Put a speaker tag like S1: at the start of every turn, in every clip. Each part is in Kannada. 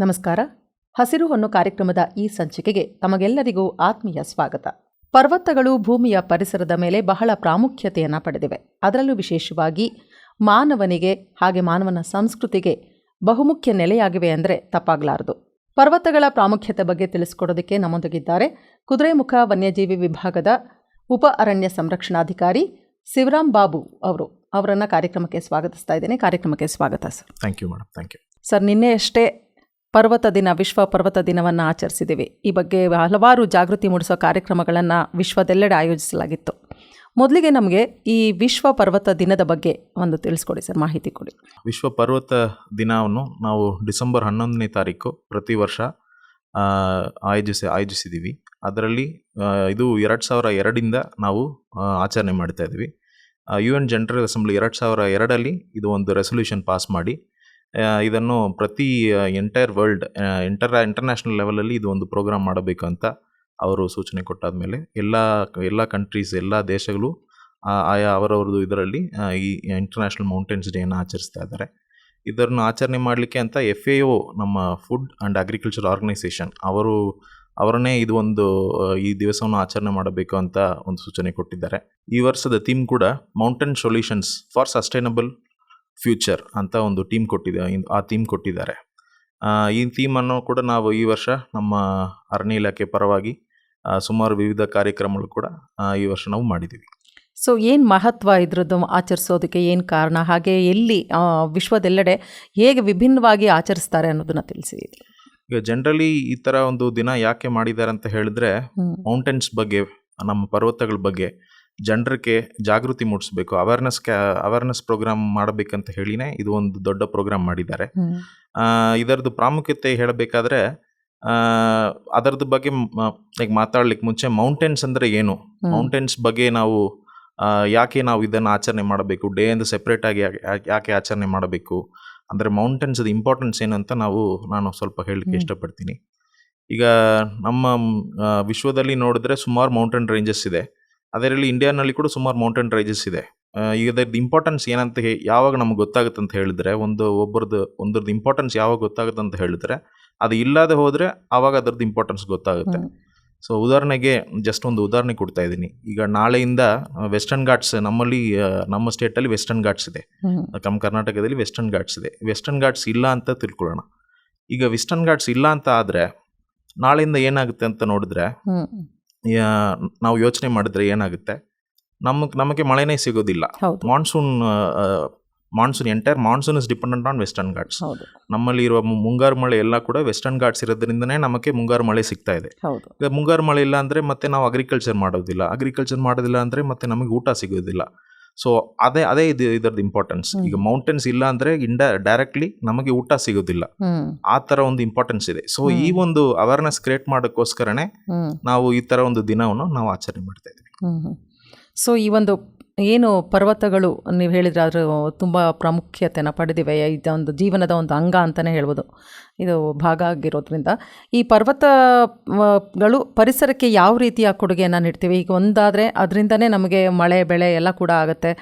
S1: ನಮಸ್ಕಾರ. ಹಸಿರು ಹೊನ್ನು ಕಾರ್ಯಕ್ರಮದ ಈ ಸಂಚಿಕೆಗೆ ತಮಗೆಲ್ಲರಿಗೂ ಆತ್ಮೀಯ ಸ್ವಾಗತ. ಪರ್ವತಗಳು ಭೂಮಿಯ ಪರಿಸರದ ಮೇಲೆ ಬಹಳ ಪ್ರಾಮುಖ್ಯತೆಯನ್ನು ಪಡೆದಿವೆ. ಅದರಲ್ಲೂ ವಿಶೇಷವಾಗಿ ಮಾನವನಿಗೆ ಹಾಗೆ ಮಾನವನ ಸಂಸ್ಕೃತಿಗೆ ಬಹುಮುಖ್ಯ ನೆಲೆಯಾಗಿವೆ ಅಂದರೆ ತಪ್ಪಾಗಲಾರದು. ಪರ್ವತಗಳ ಪ್ರಾಮುಖ್ಯತೆ ಬಗ್ಗೆ ತಿಳಿಸಿಕೊಡೋದಕ್ಕೆ ನಮ್ಮೊಂದಿಗಿದ್ದಾರೆ ಕುದುರೆಮುಖ ವನ್ಯಜೀವಿ ವಿಭಾಗದ ಉಪ ಅರಣ್ಯ ಸಂರಕ್ಷಣಾಧಿಕಾರಿ ಶಿವರಾಮ್ ಬಾಬು ಅವರು. ಅವರನ್ನು ಕಾರ್ಯಕ್ರಮಕ್ಕೆ ಸ್ವಾಗತಿಸ್ತಾ ಇದ್ದೇನೆ. ಕಾರ್ಯಕ್ರಮಕ್ಕೆ ಸ್ವಾಗತ sir.
S2: Thank you madam thank you
S1: sir ನಿನ್ನೆಯಷ್ಟೇ ಪರ್ವತ ದಿನ, ವಿಶ್ವ ಪರ್ವತ ದಿನವನ್ನು ಆಚರಿಸಿದ್ದೀವಿ ಈ ಬಗ್ಗೆ ಹಲವಾರು ಜಾಗೃತಿ ಮೂಡಿಸೋ ಕಾರ್ಯಕ್ರಮಗಳನ್ನು ವಿಶ್ವದೆಲ್ಲೆಡೆ ಆಯೋಜಿಸಲಾಗಿತ್ತು. ಮೊದಲಿಗೆ ನಮಗೆ ಈ ವಿಶ್ವ ಪರ್ವತ ದಿನದ ಬಗ್ಗೆ ಒಂದು ತಿಳಿಸ್ಕೊಡಿ ಸರ್, ಮಾಹಿತಿ ಕೊಡಿ.
S2: ವಿಶ್ವ ಪರ್ವತ ದಿನವನ್ನು ನಾವು ಡಿಸೆಂಬರ್ ಹನ್ನೊಂದನೇ ತಾರೀಕು ಪ್ರತಿ ವರ್ಷ ಆಯೋಜಿಸಿ ಆಯೋಜಿಸಿದ್ದೀವಿ ಅದರಲ್ಲಿ ಇದು ಎರಡು ಸಾವಿರ ಎರಡಿಂದ ನಾವು ಆಚರಣೆ ಮಾಡ್ತಾ ಇದ್ದೀವಿ. ಯು ಎನ್ ಜನರಲ್ ಅಸೆಂಬ್ಲಿ ಎರಡು ಸಾವಿರ ಎರಡಲ್ಲಿ ಇದು ಒಂದು ರೆಸೊಲ್ಯೂಷನ್ ಪಾಸ್ ಮಾಡಿ ಇದನ್ನು ಪ್ರತಿ ಎಂಟೈರ್ ವರ್ಲ್ಡ್ ಇಂಟರ್ ಇಂಟರ್ನ್ಯಾಷನಲ್ ಲೆವೆಲಲ್ಲಿ ಇದು ಒಂದು ಪ್ರೋಗ್ರಾಮ್ ಮಾಡಬೇಕು ಅಂತ ಅವರು ಸೂಚನೆ ಕೊಟ್ಟಾದ ಮೇಲೆ ಎಲ್ಲ ಎಲ್ಲ ಕಂಟ್ರೀಸ್ ಎಲ್ಲ ದೇಶಗಳು ಆಯಾ ಅವರವ್ರದ್ದು ಇದರಲ್ಲಿ ಈ ಇಂಟರ್ನ್ಯಾಷನಲ್ ಮೌಂಟೇನ್ಸ್ ಡೇಯನ್ನು ಆಚರಿಸ್ತಾ ಇದ್ದಾರೆ. ಇದನ್ನು ಆಚರಣೆ ಮಾಡಲಿಕ್ಕೆ ಅಂತ ಎಫ್ ಎ ಒ ನಮ್ಮ ಫುಡ್ ಆ್ಯಂಡ್ ಅಗ್ರಿಕಲ್ಚರ್ ಆರ್ಗನೈಸೇಷನ್ ಅವರು ಅವರನ್ನೇ ಇದು ಒಂದು ಈ ದಿವಸವನ್ನು ಆಚರಣೆ ಮಾಡಬೇಕು ಅಂತ ಒಂದು ಸೂಚನೆ ಕೊಟ್ಟಿದ್ದಾರೆ. ಈ ವರ್ಷದ ಥೀಮ್ ಕೂಡ mountain solutions for sustainable future ಅಂತ ಒಂದು ಟೀಮ್ ಕೊಟ್ಟಿದೆ ಆ ಥೀಮ್ ಕೊಟ್ಟಿದ್ದಾರೆ. ಈ ಥೀಮನ್ನು ಕೂಡ ನಾವು ಈ ವರ್ಷ ನಮ್ಮ ಅರಣ್ಯ ಇಲಾಖೆ ಪರವಾಗಿ ಸುಮಾರು ವಿವಿಧ ಕಾರ್ಯಕ್ರಮಗಳು ಕೂಡ ಈ ವರ್ಷ ನಾವು ಮಾಡಿದ್ದೀವಿ.
S1: ಸೊ ಏನು ಮಹತ್ವ ಇದ್ರದ್ದು ಆಚರಿಸೋದಕ್ಕೆ ಏನು ಕಾರಣ? ಹಾಗೆ ಎಲ್ಲಿ ವಿಶ್ವದೆಲ್ಲೆಡೆ ಹೇಗೆ ವಿಭಿನ್ನವಾಗಿ ಆಚರಿಸ್ತಾರೆ ಅನ್ನೋದನ್ನು ತಿಳಿಸಿ.
S2: ಈಗ ಜನರಲಿ ಈ ಥರ ಒಂದು ದಿನ ಯಾಕೆ ಮಾಡಿದ್ದಾರೆ ಅಂತ ಹೇಳಿದ್ರೆ. ಮೌಂಟೇನ್ಸ್ ಬಗ್ಗೆ ನಮ್ಮ ಪರ್ವತಗಳ ಬಗ್ಗೆ ಜನರಿಗೆ ಜಾಗೃತಿ ಮೂಡಿಸ್ಬೇಕು ಅವೇರ್ನೆಸ್ ಕ್ಯಾ ಅವೇರ್ನೆಸ್ ಪ್ರೋಗ್ರಾಮ್ ಮಾಡಬೇಕಂತ ಹೇಳಿನೇ ಇದು ಒಂದು ದೊಡ್ಡ ಪ್ರೋಗ್ರಾಮ್ ಮಾಡಿದ್ದಾರೆ. ಇದರದ್ದು ಪ್ರಾಮುಖ್ಯತೆ ಹೇಳಬೇಕಾದ್ರೆ ಅದರದ್ದು ಬಗ್ಗೆ ಈಗ ಮಾತಾಡ್ಲಿಕ್ಕೆ ಮುಂಚೆ ಮೌಂಟೇನ್ಸ್ ಅಂದರೆ ಏನು? ಮೌಂಟೇನ್ಸ್ ಬಗ್ಗೆ ನಾವು ಯಾಕೆ ನಾವು ಇದನ್ನು ಆಚರಣೆ ಮಾಡಬೇಕು? ಡೇ ಎಂದು ಸೆಪ್ರೇಟ್ ಆಗಿ ಯಾಕೆ- ಆಚರಣೆ ಮಾಡಬೇಕು? ಅಂದರೆ ಮೌಂಟೇನ್ಸ್ ಇಂಪಾರ್ಟೆನ್ಸ್ ಏನು ಅಂತ ನಾವು ನಾನು ಸ್ವಲ್ಪ ಹೇಳಲಿಕ್ಕೆ. ಇಷ್ಟಪಡ್ತೀನಿ. ಈಗ ನಮ್ಮ ವಿಶ್ವದಲ್ಲಿ ನೋಡಿದ್ರೆ ಸುಮಾರು ಮೌಂಟೇನ್ ರೇಂಜಸ್ ಇದೆ. ಅದರಲ್ಲಿ ಇಂಡಿಯಾನಲ್ಲಿ ಕೂಡ ಸುಮಾರು ಮೌಂಟೇನ್ ರೈಜಸ್ ಇದೆ. ಈಗ ಅದರದ್ದು ಇಂಪಾರ್ಟೆನ್ಸ್ ಏನಂತ ಯಾವಾಗ ನಮ್ಗೆ ಗೊತ್ತಾಗುತ್ತೆ ಅಂತ ಹೇಳಿದ್ರೆ ಒಂದು ಒಬ್ಬರದ್ದು ಒಂದ್ರದ್ದು ಇಂಪಾರ್ಟೆನ್ಸ್ ಯಾವಾಗ ಗೊತ್ತಾಗುತ್ತೆ ಅಂತ ಹೇಳಿದ್ರೆ ಅದು ಇಲ್ಲದೆ ಹೋದರೆ ಆವಾಗ ಅದರದ್ದು ಇಂಪಾರ್ಟೆನ್ಸ್ ಗೊತ್ತಾಗುತ್ತೆ. ಸೊ ಉದಾಹರಣೆಗೆ ಜಸ್ಟ್ ಒಂದು ಉದಾಹರಣೆ ಕೊಡ್ತಾ ಇದ್ದೀನಿ. ಈಗ ನಾಳೆಯಿಂದ ವೆಸ್ಟರ್ನ್ ಘಾಟ್ಸ್ ನಮ್ಮಲ್ಲಿ ನಮ್ಮ ಸ್ಟೇಟಲ್ಲಿ ವೆಸ್ಟರ್ನ್ ಘಾಟ್ಸ್ ಇದೆ. ನಮ್ಮ ಕರ್ನಾಟಕದಲ್ಲಿ ವೆಸ್ಟರ್ನ್ ಘಾಟ್ಸ್ ಇದೆ. ವೆಸ್ಟರ್ನ್ ಘಾಟ್ಸ್ ಇಲ್ಲ ಅಂತ ತಿಳ್ಕೊಳ್ಳೋಣ. ಈಗ ವೆಸ್ಟರ್ನ್ ಘಾಟ್ಸ್ ಇಲ್ಲ ಅಂತ ಆದರೆ ನಾಳೆಯಿಂದ ಏನಾಗುತ್ತೆ ಅಂತ ನೋಡಿದ್ರೆ ನಾವು ಯೋಚನೆ ಮಾಡಿದ್ರೆ ಏನಾಗುತ್ತೆ? ನಮಗೆ ನಮಗೆ ಮಳೆನೇ ಸಿಗೋದಿಲ್ಲ. Monsoon monsoon entire monsoon is dependent on Western Ghats ನಮ್ಮಲ್ಲಿ ಇರುವ ಮುಂಗಾರು ಮಳೆ ಎಲ್ಲ ಕೂಡ ವೆಸ್ಟರ್ನ್ ಘಾಟ್ಸ್ ಇರೋದ್ರಿಂದನೇ ನಮಗೆ ಮುಂಗಾರು ಮಳೆ ಸಿಗ್ತಾ ಇದೆ. ಈಗ ಮುಂಗಾರು ಮಳೆ ಇಲ್ಲ ಅಂದರೆ ಮತ್ತೆ ನಾವು ಅಗ್ರಿಕಲ್ಚರ್ ಮಾಡೋದಿಲ್ಲ. ಅಗ್ರಿಕಲ್ಚರ್ ಮಾಡೋದಿಲ್ಲ ಅಂದರೆ ಮತ್ತೆ ನಮಗೆ ಊಟ ಸಿಗೋದಿಲ್ಲ. ಸೊ ಅದೇ ಅದೇ ಇದು ಇದರದ್ದು ಇಂಪಾರ್ಟೆನ್ಸ್ ಈಗ ಮೌಂಟೇನ್ಸ್ ಇಲ್ಲ ಅಂದ್ರೆ ಇಂಡ ಡೈರೆಕ್ಟ್ಲಿ ನಮಗೆ ಊಟ ಸಿಗೋದಿಲ್ಲ. ಆ ತರ ಒಂದು ಇಂಪಾರ್ಟೆನ್ಸ್ ಇದೆ. ಸೊ ಈ ಒಂದು ಅವೇರ್ನೆಸ್ ಕ್ರಿಯೇಟ್ ಮಾಡೋಕ್ಕೋಸ್ಕರನೇ ನಾವು ಈ ತರ ಒಂದು ದಿನವನ್ನು ನಾವು ಆಚರಣೆ ಮಾಡ್ತಾ ಇದ್ದೀವಿ.
S1: ಸೊ ಈ ಒಂದು ಏನು ಪರ್ವತಗಳು ನೀವು ಹೇಳಿದ್ರೆ ಅದರ ತುಂಬ ಪ್ರಾಮುಖ್ಯತೆಯನ್ನು ಪಡೆದಿವೆ. ಇದೊಂದು ಜೀವನದ ಒಂದು ಅಂಗ ಅಂತಲೇ ಹೇಳ್ಬೋದು. ಇದು ಭಾಗ ಆಗಿರೋದ್ರಿಂದ. ಈ ಪರ್ವತಗಳು ಪರಿಸರಕ್ಕೆ ಯಾವ ರೀತಿಯ ಕೊಡುಗೆಯನ್ನು ನೀಡ್ತೀವಿ? ಈಗ ಒಂದಾದರೆ ಅದರಿಂದನೇ ನಮಗೆ ಮಳೆ, ಬೆಳೆ ಎಲ್ಲ ಕೂಡ ಆಗುತ್ತೆ.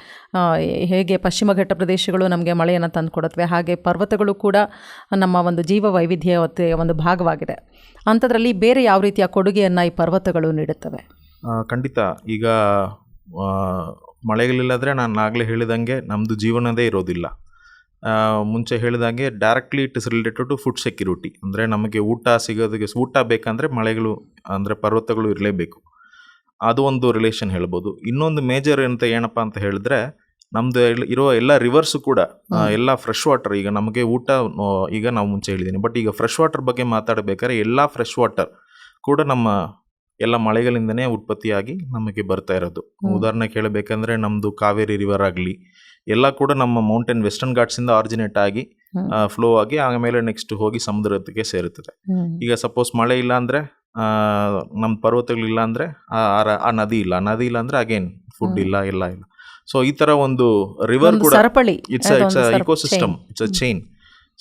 S1: ಹೇಗೆ ಪಶ್ಚಿಮ ಘಟ್ಟ ಪ್ರದೇಶಗಳು ನಮಗೆ ಮಳೆಯನ್ನು ತಂದು ಕೊಡುತ್ತವೆ ಹಾಗೆ ಪರ್ವತಗಳು ಕೂಡ ನಮ್ಮ ಒಂದು ಜೀವ ವೈವಿಧ್ಯತೆಯ ಒಂದು ಭಾಗವಾಗಿದೆ. ಅಂಥದ್ರಲ್ಲಿ ಬೇರೆ ಯಾವ ರೀತಿಯ ಕೊಡುಗೆಯನ್ನು ಈ ಪರ್ವತಗಳು ನೀಡುತ್ತವೆ?
S2: ಖಂಡಿತ. ಈಗ ಮಳೆಗಳಿಲ್ಲದ್ರೆ ನಾನು ಆಗಲೇ ಹೇಳಿದಂಗೆ ನಮ್ಮದು ಜೀವನದೇ ಇರೋದಿಲ್ಲ. ಮುಂಚೆ ಹೇಳಿದಂಗೆ directly it is related to food security ಅಂದರೆ ನಮಗೆ ಊಟ ಸಿಗೋದಕ್ಕೆ ಊಟ ಬೇಕಂದರೆ ಮಳೆಗಳು ಅಂದರೆ ಪರ್ವತಗಳು ಇರಲೇಬೇಕು. ಅದು ಒಂದು ರಿಲೇಷನ್ ಹೇಳ್ಬೋದು. ಇನ್ನೊಂದು ಮೇಜರ್ ಅಂತ ಏನಪ್ಪ ಅಂತ ಹೇಳಿದ್ರೆ ನಮ್ಮದು ಇರೋ ಎಲ್ಲ ರಿವರ್ಸು ಕೂಡ ಎಲ್ಲ ಫ್ರೆಶ್ ವಾಟರ್ ಈಗ ನಮಗೆ ಊಟ ಈಗ ನಾವು ಮುಂಚೆ ಹೇಳಿದ್ದೀನಿ. ಬಟ್ ಈಗ ಫ್ರೆಶ್ ವಾಟರ್ ಬಗ್ಗೆ ಮಾತಾಡಬೇಕಾದ್ರೆ ಎಲ್ಲ ಫ್ರೆಶ್ ವಾಟರ್ ಕೂಡ ನಮ್ಮ ಎಲ್ಲ ಮಳೆಗಳಿಂದನೇ ಉತ್ಪತ್ತಿಯಾಗಿ ನಮಗೆ ಬರ್ತಾ ಇರೋದು. ಉದಾಹರಣೆ ಕೇಳಬೇಕಂದ್ರೆ ನಮ್ದು ಕಾವೇರಿ ರಿವರ್ ಆಗಲಿ ಎಲ್ಲ ಕೂಡ ನಮ್ಮ ಮೌಂಟೇನ್ ವೆಸ್ಟರ್ನ್ ಘಾಟ್ಸಿಂದ ಆರಿಜಿನೇಟ್ ಆಗಿ. ಫ್ಲೋ ಆಗಿ ಆಮೇಲೆ ನೆಕ್ಸ್ಟ್ ಹೋಗಿ ಸಮುದ್ರಕ್ಕೆ ಸೇರುತ್ತದೆ. ಈಗ ಸಪೋಸ್ ಮಳೆ ಇಲ್ಲ ಅಂದರೆ ನಮ್ಮ ಪರ್ವತಗಳಿಲ್ಲ ಅಂದರೆ ಆ ನದಿ ಇಲ್ಲ. ನದಿ ಇಲ್ಲ ಅಂದ್ರೆ ಅಗೇನ್ ಫುಡ್. ಇಲ್ಲ ಎಲ್ಲ ಇಲ್ಲ. ಸೊ ಈ ತರ ಒಂದು ರಿವರ್ ಕೂಡ it's it's ecosystem it's a chain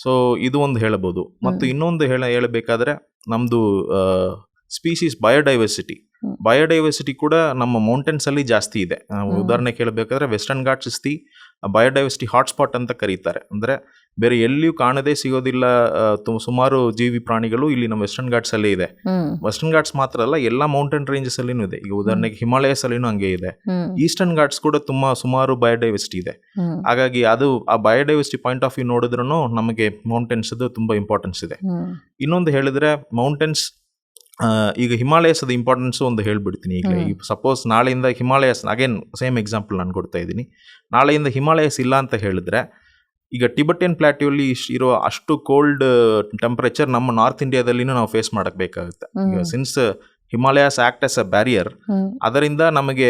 S2: so ಇದು ಒಂದು ಹೇಳಬಹುದು. ಮತ್ತು ಇನ್ನೊಂದು ಹೇಳ ಹೇಳಬೇಕಾದ್ರೆ ನಮ್ಮದು ಸ್ಪೀಸೀಸ್ ಬಯೋಡೈವರ್ಸಿಟಿ. ಬಯೋಡೈವರ್ಸಿಟಿ ಕೂಡ ನಮ್ಮ ಮೌಂಟೇನ್ಸ್ ಅಲ್ಲಿ ಜಾಸ್ತಿ ಇದೆ. ಉದಾಹರಣೆ ಕೇಳಬೇಕಾದ್ರೆ Western Ghats is the biodiversity hotspot ಅಂತ ಕರೀತಾರೆ. ಅಂದ್ರೆ ಬೇರೆ ಎಲ್ಲಿಯೂ ಕಾಣದೇ ಸಿಗೋದಿಲ್ಲ ಸುಮಾರು ಜೀವಿ ಪ್ರಾಣಿಗಳು ಇಲ್ಲಿ ನಮ್ಮ ವೆಸ್ಟರ್ನ್ ಘಾಟ್ಸ್ ಅಲ್ಲಿ ಇದೆ ವೆಸ್ಟರ್ನ್ ಘಾಟ್ಸ್ ಮಾತ್ರ ಅಲ್ಲ ಎಲ್ಲ ಮೌಂಟೇನ್ ರೇಂಜಸ್ ಅಲ್ಲಿನೂ ಇದೆ. ಈಗ ಉದಾಹರಣೆಗೆ ಹಿಮಾಲಯಸ್ ಅಲ್ಲಿನೂ ಹಂಗೆ ಇದೆ. ಈಸ್ಟರ್ನ್ ಘಾಟ್ಸ್ ಕೂಡ ತುಂಬಾ ಸುಮಾರು ಬಯೋಡೈವರ್ಸಿಟಿ ಇದೆ. ಹಾಗಾಗಿ ಅದು ಆ ಬಯೋಡೈವರ್ಸಿಟಿ ಪಾಯಿಂಟ್ ಆಫ್ ವ್ಯೂ ನೋಡಿದ್ರೂ ನಮಗೆ ಮೌಂಟೇನ್ಸ್ ತುಂಬಾ ಇಂಪಾರ್ಟೆನ್ಸ್ ಇದೆ. ಇನ್ನೊಂದು ಹೇಳಿದ್ರೆ ಮೌಂಟೇನ್ಸ್ ಈಗ ಹಿಮಾಲಯಸದ ಇಂಪಾರ್ಟೆನ್ಸ್ ಒಂದು ಹೇಳ್ಬಿಡ್ತೀನಿ ಈಗ
S1: ಈಗ
S2: ಸಪೋಸ್ ನಾಳೆಯಿಂದ ಹಿಮಾಲಯಸ್ ಅಗೇನ್ ಸೇಮ್ ಎಕ್ಸಾಂಪಲ್ ನಾನು ಕೊಡ್ತಾ ಇದ್ದೀನಿ. ನಾಳೆಯಿಂದ ಹಿಮಾಲಯಸ್ ಇಲ್ಲ ಅಂತ ಹೇಳಿದ್ರೆ ಈಗ ಟಿಬೆಟಿಯನ್ ಪ್ಲಾಟ್ಯೂಲಿ ಇರೋ ಅಷ್ಟು ಕೋಲ್ಡ್ ಟೆಂಪರೇಚರ್ ನಮ್ಮ ನಾರ್ತ್ ಇಂಡಿಯಾದಲ್ಲಿನೂ ನಾವು ಫೇಸ್ ಮಾಡಬೇಕಾಗುತ್ತೆ ಈಗ since Himalayas act as a barrier ಅದರಿಂದ ನಮಗೆ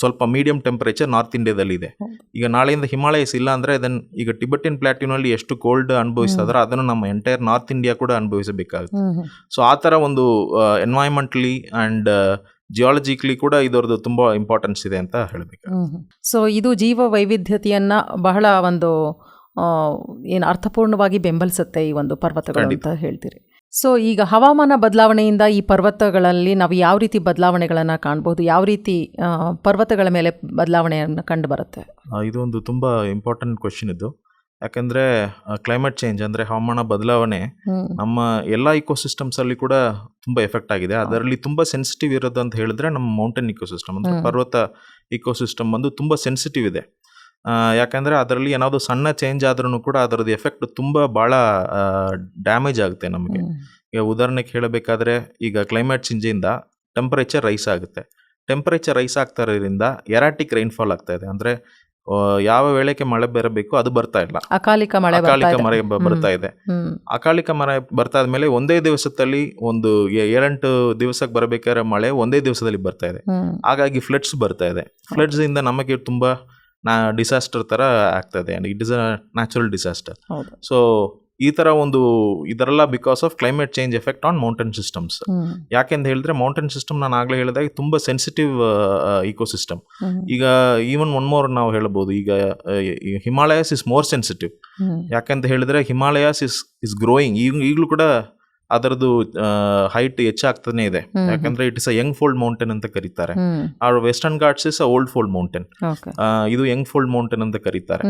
S2: ಸ್ವಲ್ಪ ಮೀಡಿಯಂ ಟೆಂಪರೇಚರ್ ನಾರ್ತ್ ಇಂಡಿಯಾದಲ್ಲಿ ಇದೆ ಈಗ ನಾಳೆಯಿಂದ ಹಿಮಾಲಯಸ್ ಇಲ್ಲ ಅಂದ್ರೆ ದೆನ್ ಈಗ ಟಿಬೆಟಿನ್ ಪ್ಲಾಟ್ಯೂನಲ್ಲಿ ಎಷ್ಟು ಕೋಲ್ಡ್ ಅನುಭವಿಸಿದ್ರೆ ಅದನ್ನು ನಮ್ಮ ಎಂಟೈರ್ ನಾರ್ತ್ ಇಂಡಿಯಾ ಕೂಡ ಅನುಭವಿಸಬೇಕಾಗುತ್ತೆ. ಸೊ ಆ ಥರ ಒಂದು ಎನ್ವೈರ್ಮೆಂಟ್ಲಿ ಆ್ಯಂಡ್ ಜಿಯಾಲಜಿಕಲಿ ಕೂಡ ಇದರದ್ದು ತುಂಬ ಇಂಪಾರ್ಟೆನ್ಸ್ ಇದೆ ಅಂತ ಹೇಳಬೇಕು.
S1: ಸೊ ಇದು ಜೀವ ವೈವಿಧ್ಯತೆಯನ್ನು ಬಹಳ ಒಂದು ಏನು ಅರ್ಥಪೂರ್ಣವಾಗಿ ಬೆಂಬಲಿಸುತ್ತೆ ಈ ಒಂದು ಪರ್ವತಗಳು. ಅಂತ ಹೇಳ್ತೀರಿ. ಸೊ ಈಗ ಹವಾಮಾನ ಬದಲಾವಣೆಯಿಂದ ಈ ಪರ್ವತಗಳಲ್ಲಿ ನಾವು ಯಾವ ರೀತಿ ಬದಲಾವಣೆಗಳನ್ನು ಕಾಣ್ಬೋದು? ಯಾವ ರೀತಿ ಪರ್ವತಗಳ ಮೇಲೆ ಬದಲಾವಣೆಯನ್ನು ಕಂಡು ಬರುತ್ತೆ?
S2: ಇದು ಒಂದು ತುಂಬ ಇಂಪಾರ್ಟೆಂಟ್ ಕ್ವಶನ್ ಇದು. ಯಾಕಂದ್ರೆ ಕ್ಲೈಮೇಟ್ ಚೇಂಜ್ ಅಂದರೆ ಹವಾಮಾನ ಬದಲಾವಣೆ ನಮ್ಮ ಎಲ್ಲ ಇಕೋಸಿಸ್ಟಮ್ಸ್ ಅಲ್ಲಿ ಕೂಡ ತುಂಬ ಎಫೆಕ್ಟ್ ಆಗಿದೆ. ಅದರಲ್ಲಿ ತುಂಬ ಸೆನ್ಸಿಟಿವ್ ಇರೋದು ಅಂತ ಹೇಳಿದ್ರೆ ನಮ್ಮ ಮೌಂಟೇನ್ ಇಕೋಸಿಸ್ಟಮ್ ಅಂದರೆ ಪರ್ವತ ಇಕೋಸಿಸ್ಟಮ್ ಬಂದು ತುಂಬ ಸೆನ್ಸಿಟಿವ್ ಇದೆ. ಯಾಕಂದ್ರೆ ಅದರಲ್ಲಿ ಏನಾದರೂ ಸಣ್ಣ ಚೇಂಜ್ ಆದ್ರೂ ಕೂಡ ಅದರದ್ದು ಎಫೆಕ್ಟ್ ತುಂಬ ಭಾಳ ಡ್ಯಾಮೇಜ್ ಆಗುತ್ತೆ ನಮಗೆ. ಈಗ ಉದಾಹರಣೆಗೆ ಹೇಳಬೇಕಾದ್ರೆ ಈಗ ಕ್ಲೈಮೇಟ್ ಚೇಂಜಿಂದ ಟೆಂಪರೇಚರ್ ರೈಸ್ ಆಗುತ್ತೆ. ಟೆಂಪರೇಚರ್ ರೈಸ್ ಆಗ್ತಾ ಇರೋದ್ರಿಂದ ಎರಾಟಿಕ್ ರೈನ್ಫಾಲ್ ಆಗ್ತಾ ಇದೆ ಅಂದರೆ ಯಾವ ವೇಳೆಗೆ ಮಳೆ ಬರಬೇಕು ಅದು ಬರ್ತಾ ಇಲ್ಲ.
S1: ಅಕಾಲಿಕ ಮಳೆ ಬರ್ತಾ
S2: ಅಕಾಲಿಕ. ಮಳೆ ಬರ್ತಾ ಇದೆ. ಅಕಾಲಿಕ ಮಳೆ ಬರ್ತಾ ಆದ್ಮೇಲೆ ಒಂದೇ ದಿವಸದಲ್ಲಿ ಒಂದು ಏಳೆಂಟು ದಿವಸಕ್ಕೆ ಬರಬೇಕಾದ್ರೆ ಮಳೆ ಒಂದೇ ದಿವಸದಲ್ಲಿ ಬರ್ತಾ ಇದೆ. ಹಾಗಾಗಿ ಫ್ಲಡ್ಸ್ ಬರ್ತಾ ಇದೆ. ಫ್ಲಡ್ಸ್ ಇಂದ ನಮಗೆ ತುಂಬಾ ನಾ ಡಿಸಾಸ್ಟರ್ ಥರ ಆಗ್ತದೆ. ಇದೆ it is a natural disaster so ಈ ತರ ಒಂದು ಇದರೆಲ್ಲ because of climate change effect on mountain systems
S1: ಯಾಕೆ
S2: ಯಾಕೆಂತ ಹೇಳಿದ್ರೆ ಮೌಂಟೇನ್ ಸಿಸ್ಟಮ್ ನಾನು ಆಗಲೇ ಹೇಳಿದಾಗ ತುಂಬಾ ಸೆನ್ಸಿಟಿವ್ ಇಕೋಸಿಸ್ಟಮ್ ಈಗ ಈವನ್ ಒನ್ ಮೋರ್ ನಾವು ಹೇಳ್ಬೋದು. ಈಗ ಹಿಮಾಲಯಸ್ ಇಸ್ ಮೋರ್ ಸೆನ್ಸಿಟಿವ್ ಯಾಕಂತ ಹೇಳಿದ್ರೆ ಹಿಮಾಲಯಸ್ ಇಸ್ ಇಸ್ ಗ್ರೋಯಿಂಗ್ ಈಗ ಈಗಲೂ ಕೂಡ ಅದರದ್ದು ಹೈಟ್ ಹೆಚ್ಚಾಗ್ತಾನೆ ಇದೆ. ಯಾಕಂದ್ರೆ it is a young fold mountain ಅಂತ ಕರೀತಾರೆ. ಆ Western Ghats is a old fold mountain ಇದು ಯಂಗ್ ಫೋಲ್ಡ್ ಮೌಂಟೇನ್ ಅಂತ ಕರೀತಾರೆ.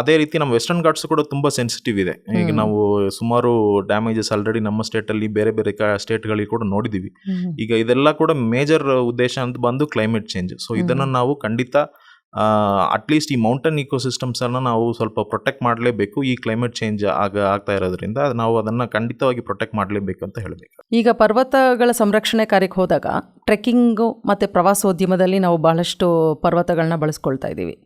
S2: ಅದೇ ರೀತಿ ನಮ್ಮ ವೆಸ್ಟರ್ನ್ ಘಾಟ್ಸ್ ಕೂಡ ತುಂಬಾ ಸೆನ್ಸಿಟಿವ್ ಇದೆ. ಈಗ ನಾವು ಸುಮಾರು ಡ್ಯಾಮೇಜಸ್ ಆಲ್ರೆಡಿ ನಮ್ಮ ಸ್ಟೇಟ್ ಅಲ್ಲಿ ಬೇರೆ ಬೇರೆ ಸ್ಟೇಟ್ಗಳಿಗೆ ಕೂಡ ನೋಡಿದೀವಿ. ಈಗ ಇದೆಲ್ಲ ಕೂಡ ಮೇಜರ್ ಉದ್ದೇಶ ಅಂತ ಬಂದು ಕ್ಲೈಮೇಟ್ ಚೇಂಜ್ ಸೊ ಇದನ್ನ ನಾವು ಖಂಡಿತ ಅಟ್ಲೀಸ್ಟ್ ಈ ಮೌಂಟನ್ ಇಕೋಸಿಸ್ಟಮ್ಸನ್ನು ನಾವು ಸ್ವಲ್ಪ ಪ್ರೊಟೆಕ್ಟ್ ಮಾಡಲೇಬೇಕು. ಈ ಕ್ಲೈಮೇಟ್ ಚೇಂಜ್ ಆಗ ಆಗ್ತಾ ಇರೋದ್ರಿಂದ ನಾವು ಅದನ್ನು ಖಂಡಿತವಾಗಿ ಪ್ರೊಟೆಕ್ಟ್ ಮಾಡಲೇಬೇಕು ಅಂತ ಹೇಳಬೇಕು.
S1: ಈಗ ಪರ್ವತಗಳ ಸಂರಕ್ಷಣೆ ಕಾರ್ಯಕ್ಕೆ ಹೋದಾಗ ಟ್ರೆಕ್ಕಿಂಗು ಮತ್ತು ಪ್ರವಾಸೋದ್ಯಮದಲ್ಲಿ ನಾವು ಬಹಳಷ್ಟು ಪರ್ವತಗಳನ್ನ ಬಳಸ್ಕೊಳ್ತಾ ಇದ್ದೀವಿ.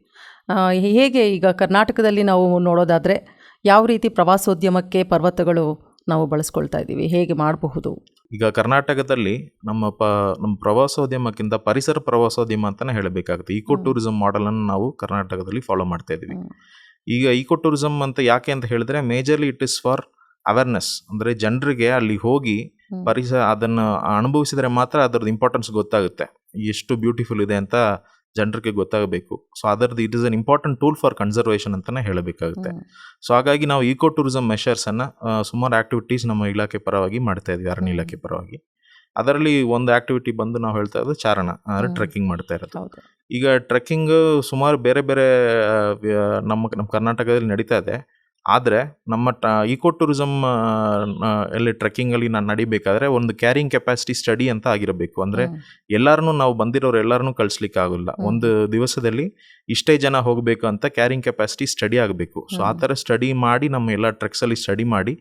S1: ಹೇಗೆ ಈಗ ಕರ್ನಾಟಕದಲ್ಲಿ ನಾವು ನೋಡೋದಾದರೆ ಯಾವ ರೀತಿ ಪ್ರವಾಸೋದ್ಯಮಕ್ಕೆ ಪರ್ವತಗಳು ನಾವು ಬಳಸ್ಕೊಳ್ತಾ ಇದ್ದೀವಿ? ಹೇಗೆ ಮಾಡಬಹುದು?
S2: ಈಗ ಕರ್ನಾಟಕದಲ್ಲಿ ನಮ್ಮ ಪ ನಮ್ಮ ಪ್ರವಾಸೋದ್ಯಮಕ್ಕಿಂತ ಪರಿಸರ ಪ್ರವಾಸೋದ್ಯಮ ಅಂತಲೇ ಹೇಳಬೇಕಾಗುತ್ತೆ. ಈಕೋ
S1: ಟೂರಿಸಮ್
S2: ಟೂರಿಸಂ ಮಾಡೆಲ್ ಅನ್ನು ನಾವು ಕರ್ನಾಟಕದಲ್ಲಿ ಫಾಲೋ ಮಾಡ್ತಾ ಇದ್ದೀವಿ. ಈಗ ಈಕೋ ಟೂರಿಸಂ ಅಂತ ಯಾಕೆ ಅಂತ ಹೇಳಿದ್ರೆ majorly it is for awareness ಅಂದ್ರೆ ಜನರಿಗೆ ಅಲ್ಲಿ ಹೋಗಿ. ಪರಿಸರ ಅದನ್ನು ಅನುಭವಿಸಿದರೆ ಮಾತ್ರ ಅದರದ್ದು ಇಂಪಾರ್ಟೆನ್ಸ್ ಗೊತ್ತಾಗುತ್ತೆ. ಎಷ್ಟು ಬ್ಯೂಟಿಫುಲ್ ಇದೆ ಅಂತ ಜನರಿಗೆ ಗೊತ್ತಾಗಬೇಕು ಸೊ ಅದರದ್ದು it is an important tool for conservation ಅಂತಲೇ ಹೇಳಬೇಕಾಗುತ್ತೆ. ಸೊ ಹಾಗಾಗಿ ನಾವು ಈಕೋ ಟೂರಿಸಂ ಮೆಷರ್ಸನ್ನು ಸುಮಾರು ಆಕ್ಟಿವಿಟೀಸ್ ನಮ್ಮ ಇಲಾಖೆ ಪರವಾಗಿ ಮಾಡ್ತಾ ಇದ್ವಿ ಅರಣ್ಯ. ಇಲಾಖೆ ಪರವಾಗಿ ಅದರಲ್ಲಿ ಒಂದು ಆಕ್ಟಿವಿಟಿ ಬಂದು ನಾವು ಹೇಳ್ತಾ ಇರೋದು ಚಾರಣ ಅಂದರೆ. ಟ್ರೆಕ್ಕಿಂಗ್ ಮಾಡ್ತಾ ಇರೋದು ಈಗ ಟ್ರೆಕ್ಕಿಂಗ್ ಸುಮಾರು ಬೇರೆ ಬೇರೆ ನಮ್ಮ ನಮ್ಮ ಕರ್ನಾಟಕದಲ್ಲಿ ನಡೀತಾ ಇದೆ ಆದರೆ ನಮ್ಮ ಈಕೋ ಟೂರಿಸಮ್ ಅಲ್ಲಿ ಟ್ರೆಕ್ಕಿಂಗಲ್ಲಿ ನಾನು ನಡಿಬೇಕಾದ್ರೆ ಒಂದು ಕ್ಯಾರಿಂಗ್ ಕೆಪಾಸಿಟಿ ಸ್ಟಡಿ ಅಂತ ಆಗಿರಬೇಕು. ಅಂದರೆ ಎಲ್ಲರನ್ನೂ ನಾವು ಬಂದಿರೋರು ಎಲ್ಲರನ್ನೂ ಕಳಿಸ್ಲಿಕ್ಕೆ ಆಗೋಲ್ಲ ಒಂದು ದಿವಸದಲ್ಲಿ ಇಷ್ಟೇ ಜನ ಹೋಗಬೇಕು ಅಂತ ಕ್ಯಾರಿಂಗ್ ಕೆಪಾಸಿಟಿ ಸ್ಟಡಿ ಆಗಬೇಕು. ಸೊ ಆ ಥರ ಸ್ಟಡಿ ಮಾಡಿ ನಮ್ಮ ಎಲ್ಲ ಟ್ರೆಕ್ಸಲ್ಲಿ ಸ್ಟಡಿ ಮಾಡಿ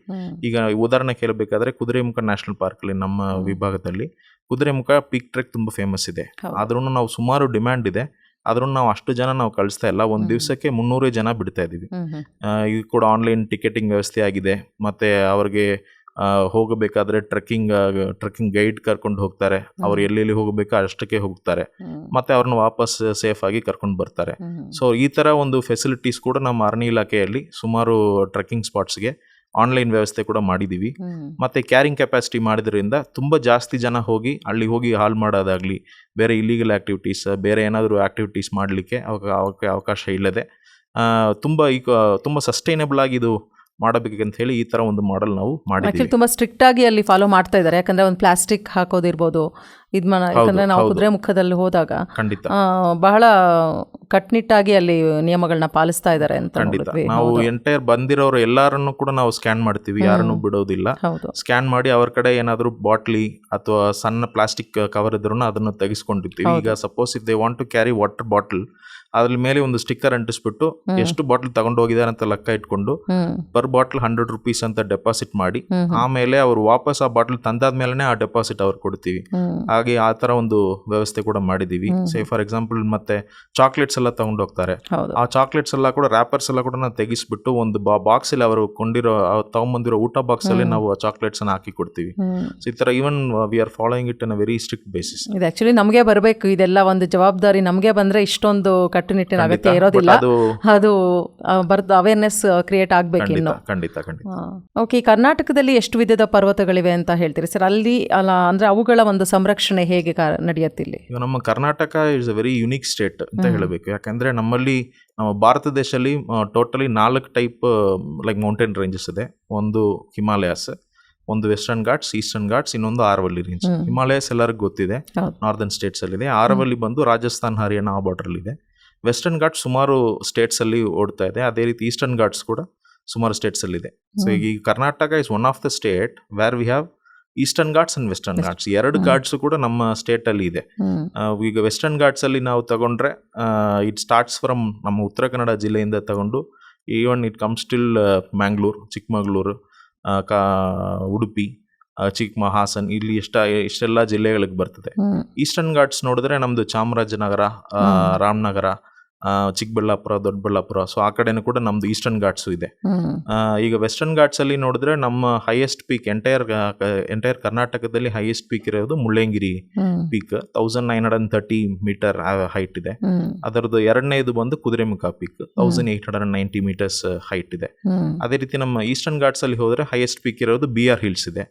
S2: ಈಗ ಉದಾಹರಣೆ ಹೇಳಬೇಕಾದ್ರೆ ಕುದುರೆಮುಖ ನ್ಯಾಷನಲ್ ಪಾರ್ಕಲ್ಲಿ ನಮ್ಮ ವಿಭಾಗದಲ್ಲಿ ಕುದುರೆಮುಖ ಪೀಕ್ ಟ್ರೆಕ್ ತುಂಬ ಫೇಮಸ್ ಇದೆ. ಆದ್ರೂ ನಾವು ಸುಮಾರು ಡಿಮ್ಯಾಂಡ್ ಇದೆ. ಆದ್ರೂ ನಾವು ಅಷ್ಟು ಜನ ನಾವು ಕಳಿಸ್ತಾ ಇಲ್ಲ. ಒಂದು ದಿವಸಕ್ಕೆ ಮುನ್ನೂರೇ ಜನ ಬಿಡ್ತಾ
S1: ಹ್ಮ್.
S2: ಈಗ ಕೂಡ ಆನ್ಲೈನ್ ಟಿಕೆಟಿಂಗ್ ವ್ಯವಸ್ಥೆ ಆಗಿದೆ. ಮತ್ತೆ ಅವ್ರಿಗೆ ಹೋಗಬೇಕಾದ್ರೆ ಟ್ರೆಕ್ಕಿಂಗ್ ಟ್ರೆಕ್ಕಿಂಗ್ ಗೈಡ್ ಕರ್ಕೊಂಡು ಹೋಗ್ತಾರೆ. ಅವ್ರು. ಎಲ್ಲೆಲ್ಲಿ ಹೋಗಬೇಕು ಅಷ್ಟಕ್ಕೆ ಹೋಗ್ತಾರೆ. ಮತ್ತೆ ಅವ್ರನ್ನ ವಾಪಸ್ ಸೇಫ್ ಆಗಿ ಕರ್ಕೊಂಡು ಬರ್ತಾರೆ. ಸೊ ಈ ತರ ಒಂದು ಫೆಸಿಲಿಟೀಸ್ ಕೂಡ ನಮ್ಮ ಅರಣ್ಯ ಇಲಾಖೆಯಲ್ಲಿ ಸುಮಾರು ಟ್ರೆಕ್ಕಿಂಗ್ ಸ್ಪಾಟ್ಸ್ಗೆ ಆನ್ಲೈನ್ ವ್ಯವಸ್ಥೆ ಕೂಡ ಮಾಡಿದೀವಿ
S1: ಹ್ಮ್.
S2: ಮತ್ತೆ ಕ್ಯಾರಿಂಗ್ ಕೆಪಾಸಿಟಿ ಮಾಡಿದ್ರಿಂದ ತುಂಬ ಜಾಸ್ತಿ ಜನ ಹೋಗಿ ಅಲ್ಲಿ ಹೋಗಿ ಹಾಲ್ ಮಾಡೋದಾಗ್ಲಿ ಬೇರೆ ಇಲ್ಲಿಗಲ್ ಆಕ್ಟಿವಿಟೀಸ್ ಬೇರೆ ಏನಾದರೂ ಆಕ್ಟಿವಿಟೀಸ್ ಮಾಡಲಿಕ್ಕೆ ಅವಕಾಶ ಇಲ್ಲದೆ ತುಂಬ ಈಗ ತುಂಬ ಸಸ್ಟೈನಬಲ್ ಆಗಿ ಇದು ಮಾಡಬೇಕಂತ ಹೇಳಿ ಈ ತರ ಒಂದು ಮಾಡೆಲ್ ನಾವು ಮಾಡಿದ್ದೀವಿ.
S1: ತುಂಬಾ ಸ್ಟ್ರಿಕ್ಟ್ ಆಗಿ ಅಲ್ಲಿ ಫಾಲೋ ಮಾಡ್ತಾ ಇದ್ದಾರೆ. ಯಾಕಂದ್ರೆ ಒಂದು ಪ್ಲಾಸ್ಟಿಕ್ ಹಾಕೋದಿರ್ಬೋದು. ಇದು ಯಾಕಂದ್ರೆ ನಾವು. ಕುದುರೆ ಮುಖದಲ್ಲಿ ಹೋದಾಗ
S2: ಖಂಡಿತ.
S1: ಬಹಳ ಕಟ್ನಿಟ್ಟಾಗಿ ಅಲ್ಲಿ ನಿಯಮಗಳನ್ನ ಪಾಲಿಸ್ತಾ ಇದ್ದಾರೆ ಅಂತ
S2: ಖಂಡಿತ. ನಾವು ಎಂಟೈರ್ ಬಂದಿರೋರು ಎಲ್ಲಾರನ್ನು ಕೂಡ ನಾವು ಸ್ಕ್ಯಾನ್ ಮಾಡ್ತೀವಿ. ಯಾರನ್ನು ಬಿಡೋದಿಲ್ಲ. ಸ್ಕ್ಯಾನ್ ಮಾಡಿ ಅವ್ರ ಕಡೆ ಏನಾದರೂ ಬಾಟ್ಲಿ ಅಥವಾ ಸಣ್ಣ ಪ್ಲಾಸ್ಟಿಕ್ ಕವರ್ ಇದ್ರೂ ಅದನ್ನು ತೆಗೆಸ್ಕೊಂಡಿರ್ತೀವಿ. ಈಗ suppose if they want to carry water bottle ಅದ್ರ ಮೇಲೆ ಒಂದು ಸ್ಟಿಕ್ಕರ್ ಅಂಟಿಸ್ಬಿಟ್ಟು ಎಷ್ಟು ಬಾಟಲ್ ತಗೊಂಡು ಹೋಗಿದ್ದಾರೆ ಅಂತ ಲೆಕ್ಕ ಇಟ್ಕೊಂಡು ಪರ್ ಬಾಟಲ್ ಹಂಡ್ರೆಡ್ ರುಪೀಸ್ ಅಂತ ಡೆಪಾಸಿಟ್ ಮಾಡಿ. ಆಮೇಲೆ ಅವ್ರು ವಾಪಸ್ ಆ ಬಾಟಲ್ ತಂದಾದ್ಮೇಲೆ ಆ ಡೆಪಾಸಿಟ್ ಅವ್ರು ಕೊಡ್ತೀವಿ. ಹಾಗೆ ಆ ತರ ಒಂದು ವ್ಯವಸ್ಥೆ ಕೂಡ ಮಾಡಿದೀವಿ. ಸೇ ಫಾರ್ ಎಕ್ಸಾಂಪಲ್ ಮತ್ತೆ ಚಾಕ್ಲೇಟ್ಸ್ ಎಲ್ಲ ತಗೊಂಡು ಹೋಗ್ತಾರೆ. ಆ ಚಾಕ್ಲೇಟ್ಸ್ ಎಲ್ಲ ಕೂಡ ರ್ಯಾಪರ್ಸ್ ಎಲ್ಲ ಕೂಡ ನಾವು ತೆಗಿಸ್ಬಿಟ್ಟು ಒಂದು ಬಾಕ್ಸ್ ಅಲ್ಲಿ ಅವರು ಕೊಂಡಿರೋ ತಗೊಂಬಂದಿರೋ ಊಟ ಬಾಕ್ಸ್ ಅಲ್ಲಿ ನಾವು ಆ ಚಾಕ್ಲೇಟ್ಸ್ ಅನ್ನ ಹಾಕಿ ಕೊಡ್ತೀವಿ. ಸೊ ಈ ತರ even we are following it on very strict basis
S1: ಇದು ಆಕ್ಚುಲಿ ನಮಗೆ ಬರಬೇಕು. ಇದೆಲ್ಲ ಒಂದು ಜವಾಬ್ದಾರಿ ನಮಗೆ ಬಂದ್ರೆ ಇಷ್ಟೊಂದು ಕಟ್ಟುನಿಟ್ಟಿನ ಅಗತ್ಯ ಇರೋದಿಲ್ಲ.
S2: ಅದು
S1: ಬರ್ದು ಅವೇರ್ನೆಸ್ ಕ್ರಿಯೇಟ್ ಆಗ್ಬೇಕು ಇನ್ನು
S2: ಖಂಡಿತ ಖಂಡಿತ
S1: ಓಕೆ ಕರ್ನಾಟಕದಲ್ಲಿ ಎಷ್ಟು ವಿಧದ ಪರ್ವತಗಳಿವೆ ಅಂತ ಹೇಳ್ತೀರಿ? ಸರ್ ಅಲ್ಲಿ ಅಲ್ಲ ಅಂದ್ರೆ ಅವುಗಳ ಒಂದು ಸಂರಕ್ಷಣೆ ಹೇಗೆ
S2: ನಡೆಯುತ್ತಿಲ್ಲಿ ನಮ್ಮ Karnataka is a very unique state ಅಂತ ಹೇಳಬೇಕು. ಯಾಕಂದ್ರೆ ನಮ್ಮಲ್ಲಿ ನಮ್ಮ ಭಾರತ ದೇಶದಲ್ಲಿ ಟೋಟಲಿ ನಾಲ್ಕು ಟೈಪ್ ಲೈಕ್ ಮೌಂಟೇನ್ ರೇಂಜಸ್ ಇದೆ. ಒಂದು ಹಿಮಾಲಯಾಸ್ ಒಂದು ವೆಸ್ಟರ್ನ್ ಘಾಟ್ಸ್ ಈಸ್ಟರ್ನ್ ಘಾಟ್ಸ್ ಇನ್ನೊಂದು ಆರವಲ್ಲಿ ರೇಂಜ್ ಹಿಮಾಲಯಸ್ ಎಲ್ಲರಿಗೂ ಗೊತ್ತಿದೆ.
S1: ನಾರ್ದನ್
S2: ನಾರ್ದರ್ನ್ ಸ್ಟೇಟ್ಸ್ ಅಲ್ಲಿ ಇದೆ ಆರವಲ್ಲಿ ಬಂದು ರಾಜಸ್ಥಾನ್ ಹರಿಯಾಣ ಆ ಬಾರ್ಡರ್ ಇದೆ. ವೆಸ್ಟರ್ನ್ ಘಾಟ್ಸ್ ಸುಮಾರು ಸ್ಟೇಟ್ಸ್ ಅಲ್ಲಿ ಓಡ್ತಾ ಇದೆ. ಅದೇ ರೀತಿ ಈಸ್ಟರ್ನ್ ಘಾಟ್ಸ್ ಕೂಡ ಸುಮಾರು ಸ್ಟೇಟ್ಸ್ ಅಲ್ಲಿ ಇದೆ. ಸೊ ಈಗ ಈ Karnataka is one of the state where we have Eastern Ghats and Western Ghats ಎರಡು ಘಾಟ್ಸ್ ಕೂಡ ನಮ್ಮ ಸ್ಟೇಟ್ ಅಲ್ಲಿ ಇದೆ. ಈಗ ವೆಸ್ಟರ್ನ್ ಘಾಟ್ಸ್ ಅಲ್ಲಿ ನಾವು ತಗೊಂಡ್ರೆ ಇಟ್ ಸ್ಟಾರ್ಟ್ಸ್ ಫ್ರಮ್ ನಮ್ಮ ಉತ್ತರ ಕನ್ನಡ ಜಿಲ್ಲೆಯಿಂದ ತಗೊಂಡು even it comes till Mangalore Chikkamagaluru ಕಾ ಉಡುಪಿ ಚಿಕ್ಕ ಹಾಸನ್ ಇಲ್ಲಿ ಇಷ್ಟ ಇಷ್ಟೆಲ್ಲ ಜಿಲ್ಲೆಗಳಿಗೆ ಬರ್ತದೆ. ಈಸ್ಟರ್ನ್ ಘಾಟ್ಸ್ ನೋಡಿದ್ರೆ ನಮ್ದು ಚಾಮರಾಜನಗರ ರಾಮನಗರ ಚಿಕ್ಕಬಳ್ಳಾಪುರ ದೊಡ್ಡಬಳ್ಳಾಪುರ ಸೊ ಆ ಕಡೆನೂ ಕೂಡ ನಮ್ದು ಈಸ್ಟರ್ನ್ ಘಾಟ್ಸು ಇದೆ. ಈಗ ವೆಸ್ಟರ್ನ್ ಘಾಟ್ಸ್ ಅಲ್ಲಿ ನೋಡಿದ್ರೆ ನಮ್ಮ ಹೈಯೆಸ್ಟ್ ಪೀಕ್ ಎಂಟೈರ್ ಎಂಟೈರ್ ಕರ್ನಾಟಕದಲ್ಲಿ ಹೈಯೆಸ್ಟ್ ಪೀಕ್ ಇರೋದು
S1: Mullayanagiri
S2: peak thousand nine hundred and thirty meter height ಇದೆ. ಅದರದ್ದು ಎರಡನೇದು ಬಂದು Kudremukh peak thousand eight hundred ninety meters height ಇದೆ. ಅದೇ ರೀತಿ ನಮ್ಮ ಈಸ್ಟರ್ನ್ ಘಾಟ್ಸ್ ಅಲ್ಲಿ ಹೋದ್ರೆ ಹೈಯೆಸ್ಟ್ ಪೀಕ್ ಇರೋದು ಬಿ ಆರ್ ಹಿಲ್ಸ್ ಇದೆ.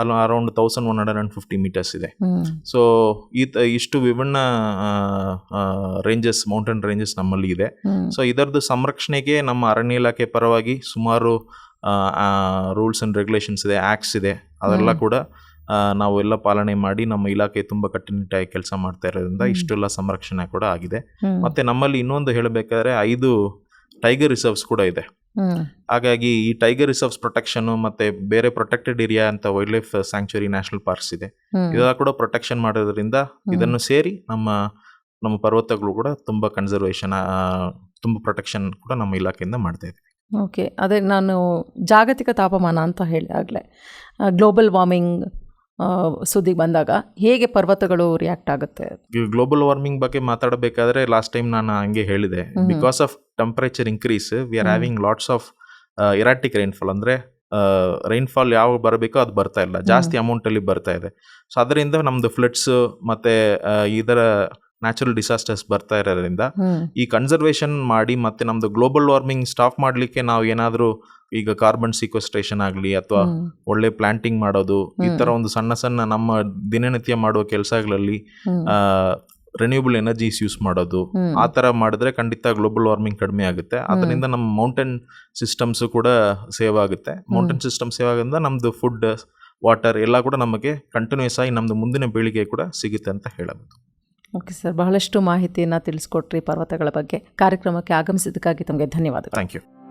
S2: ಅಲ್ಲಿ around thousand one hundred and fifty metres ಇದೆ ಸೊ ಈ ಇಷ್ಟು ವಿಭಿನ್ನ ರೇಂಜಸ್ ಮೌಂಟೇನ್ ರೇಂಜಸ್ ನಮ್ಮಲ್ಲಿ ಇದೆ. ಸೊ ಇದರದ್ದು ಸಂರಕ್ಷಣೆಗೆ ನಮ್ಮ ಅರಣ್ಯ ಇಲಾಖೆ ಪರವಾಗಿ ಸುಮಾರು ರೂಲ್ಸ್ ಅಂಡ್ ರೆಗ್ಯುಲೇಷನ್ಸ್ ಇದೆ ಆಕ್ಟ್ಸ್ ಇದೆ. ಅದೆಲ್ಲ ಕೂಡ ನಾವು ಎಲ್ಲ ಪಾಲನೆ ಮಾಡಿ ನಮ್ಮ ಇಲಾಖೆ ತುಂಬಾ ಕಟ್ಟುನಿಟ್ಟಾಗಿ ಕೆಲಸ ಮಾಡ್ತಾ ಇರೋದ್ರಿಂದ ಇಷ್ಟೆಲ್ಲ ಸಂರಕ್ಷಣೆ ಕೂಡ ಆಗಿದೆ. ಮತ್ತೆ ನಮ್ಮಲ್ಲಿ ಇನ್ನೊಂದು ಹೇಳಬೇಕಾದ್ರೆ ಐದು ಟೈಗರ್ ರಿಸರ್ವ್ಸ್ ಕೂಡ ಇದೆ. ಹಾಗಾಗಿ ಈ ಟೈಗರ್ ರಿಸರ್ವ್ಸ್ ಪ್ರೊಟೆಕ್ಷನ್ ಮತ್ತೆ ಬೇರೆ ಪ್ರೊಟೆಕ್ಟೆಡ್ ಏರಿಯಾ ಅಂತ wildlife sanctuary national parks ಇದೆ ಇದೆಲ್ಲ ಕೂಡ ಪ್ರೊಟೆಕ್ಷನ್ ಮಾಡೋದ್ರಿಂದ ಇದನ್ನು ಸೇರಿ ನಮ್ಮ ನಮ್ಮ ಪರ್ವತಗಳು ಕೂಡ ತುಂಬ ಕನ್ಸರ್ವೇಷನ್ ತುಂಬ ಪ್ರೊಟೆಕ್ಷನ್ ಕೂಡ ನಮ್ಮ ಇಲಾಖೆಯಿಂದ ಮಾಡ್ತಾ ಇದ್ದೀವಿ.
S1: ಓಕೆ ಅದೇ ನಾನು ಜಾಗತಿಕ ತಾಪಮಾನ ಅಂತ ಹೇಳಿ ಆಗಲೇ ಗ್ಲೋಬಲ್ ವಾರ್ಮಿಂಗ್ ಸುದ್ದಿಗೆ ಬಂದಾಗ ಹೇಗೆ ಪರ್ವತಗಳು ರಿಯಾಕ್ಟ್ ಆಗುತ್ತೆ?
S2: ಗ್ಲೋಬಲ್ ವಾರ್ಮಿಂಗ್ ಬಗ್ಗೆ ಮಾತಾಡಬೇಕಾದ್ರೆ ಲಾಸ್ಟ್ ಟೈಮ್ ನಾನು ಹಂಗೆ ಹೇಳಿದೆ because of temperature increase we are having lots of erratic rainfall ಅಂದ್ರೆ ರೈನ್ಫಾಲ್ ಯಾವ ಬರಬೇಕೋ ಅದು ಬರ್ತಾ ಇಲ್ಲ ಜಾಸ್ತಿ ಅಮೌಂಟಲ್ಲಿ ಬರ್ತಾ ಇದೆ. ಸೊ ಅದರಿಂದ ನಮ್ಮದು ಫ್ಲಡ್ಸ್ ಮತ್ತೆ ಇದರ ನ್ಯಾಚುರಲ್ ಡಿಸಾಸ್ಟರ್ಸ್ ಬರ್ತಾ ಇರೋದ್ರಿಂದ ಈ ಕನ್ಸರ್ವೇಷನ್ ಮಾಡಿ ಮತ್ತೆ ನಮ್ದು ಗ್ಲೋಬಲ್ ವಾರ್ಮಿಂಗ್ ಸ್ಟಾಪ್ ಮಾಡಲಿಕ್ಕೆ ನಾವು ಏನಾದರೂ ಈಗ ಕಾರ್ಬನ್ ಸಿಕ್ವೆಸ್ಟ್ರೇಷನ್ ಆಗಲಿ ಅಥವಾ ಒಳ್ಳೆ ಪ್ಲಾಂಟಿಂಗ್ ಮಾಡೋದು ಈ ತರ ಒಂದು ಸಣ್ಣ ಸಣ್ಣ ನಮ್ಮ ದಿನನಿತ್ಯ ಮಾಡುವ ಕೆಲಸಗಳಲ್ಲಿ. ರಿನ್ಯೂಬಲ್ ಎನರ್ಜೀಸ್ ಯೂಸ್ ಮಾಡೋದು. ಆ ತರ ಮಾಡಿದ್ರೆ ಖಂಡಿತ ಗ್ಲೋಬಲ್ ವಾರ್ಮಿಂಗ್ ಕಡಿಮೆ ಆಗುತ್ತೆ. ಅದರಿಂದ ನಮ್ಮ ಮೌಂಟೇನ್ ಸಿಸ್ಟಮ್ಸ್ ಕೂಡ ಸೇವ್ ಆಗುತ್ತೆ. ಮೌಂಟೇನ್ ಸಿಸ್ಟಮ್ ಸೇವ್ ಆಗೋದ್ರಿಂದ ನಮ್ದು ಫುಡ್ ವಾಟರ್ ಎಲ್ಲ ಕೂಡ ನಮಗೆ ಕಂಟಿನ್ಯೂಸ್ ಆಗಿ ನಮ್ದು ಮುಂದಿನ ಪೀಳಿಗೆ ಕೂಡ ಸಿಗುತ್ತೆ ಅಂತ ಹೇಳಬಹುದು.
S1: ಓಕೆ ಸರ್ ಬಹಳಷ್ಟು ಮಾಹಿತಿಯನ್ನು ತಿಳಿಸ್ಕೊಟ್ರಿ ಪರ್ವತಗಳ ಬಗ್ಗೆ. ಕಾರ್ಯಕ್ರಮಕ್ಕೆ ಆಗಮಿಸಿದ್ದಕ್ಕಾಗಿ ತಮಗೆ ಧನ್ಯವಾದಗಳು.
S2: Thank you.